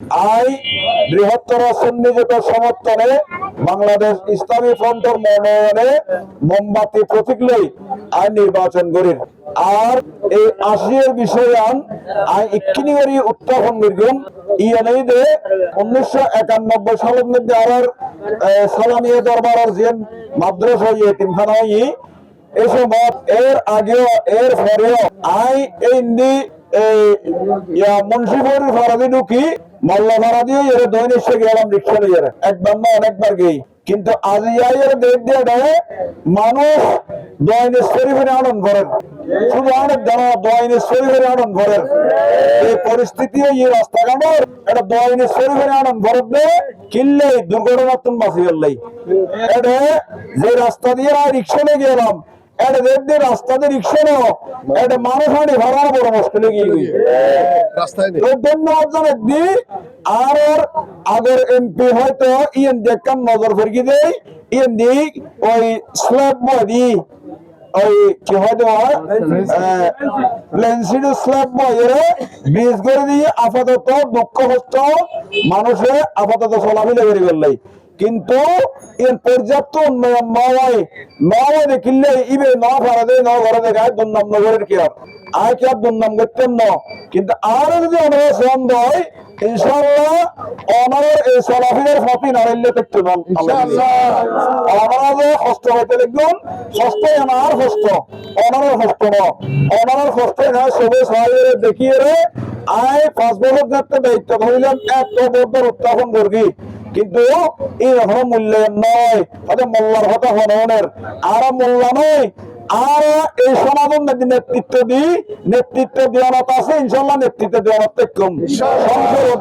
I বৃহত্তর সুন্নি জোটের সমর্থনে বাংলাদেশ ইসলামী ফ্রন্টের মনোনয়নে মোমবাতি প্রতীক লই আই নির্বাচন করি আর এই আশিয়ের বিষয়ান আই ইক্ষিনি করি উত্থাপন ইয়ে দে উনিশশো একানব্বই সালের মধ্যে আর দরবার এই এর আগেও, এর পরেও আই এই মুন্সিপুর ফারাদি ঢুকি মোল্লা ফারাদি এর দৈনিক গেলাম রিক্সা নিয়ে একবার না, অনেকবার গেই। কিন্তু আজ ইয়াইয়ের দেখ দিয়ে দেয়, মানুষ দৈনিক শরীফের আনন্দ করেন। শুধু অনেক জানা দৈনিক শরীফের আনন্দ করেন। এই পরিস্থিতি, এই রাস্তাঘাটের এটা দৈনিক শরীফের আনন্দ করেন কিনলে দুর্ঘটনার তুমি বাঁচি গেলেই এটা যে রাস্তা দিয়ে রিক্সা নিয়ে গেলাম এটা দেখ দিয়ে রাস্তা রিক্সা নো এটা মানুষ বড় মুশকিলে গিয়ে ধন্যবাদ দি আর ওর আগের এমপি হয়তো ইয়েন নজর ফেরকি দেই ইয়েন দি ওই স্ল্যাব বডি ওই কি দেওয়া প্লেনসিড স্ল্যাব বইয়ের বীজ করে দিয়ে আপাতত দুঃখ কষ্ট মানুষে আপাতত চলাফিলে করে গেলাই কিন্তু এর পর্যাপ্ত নয় নয় দেখিলে ইবে ন দেয় ন ঘরে দেখায় দুর্নাম নগরের কি আর কি আর দুর্নাম করতেন না? কিন্তু আর যদি অনার সন্দ হয় ইনশাআল্লাহ অনারের এই নাড়িলে দেখতে পান অনারা যে কষ্ট হইতে দেখুন এনার কষ্ট অনারের কষ্ট ন। অনারের না সবে সহায় দেখিয়ে রে আয় পাঁচ বছর যাতে দায়িত্ব ধরিলাম এত বড় উত্থাপন করবি। কিন্তু এই এখনও মূল্যায়ন নয় তাহলে মোল্লার হতা হরণের আর মোল্লা নয় আর এই সমাগম নেতৃত্ব দি নেতৃত্ব দেওয়ার আছে ইনশাল্লাহ নেতৃত্ব দেওয়ার কম সংসদ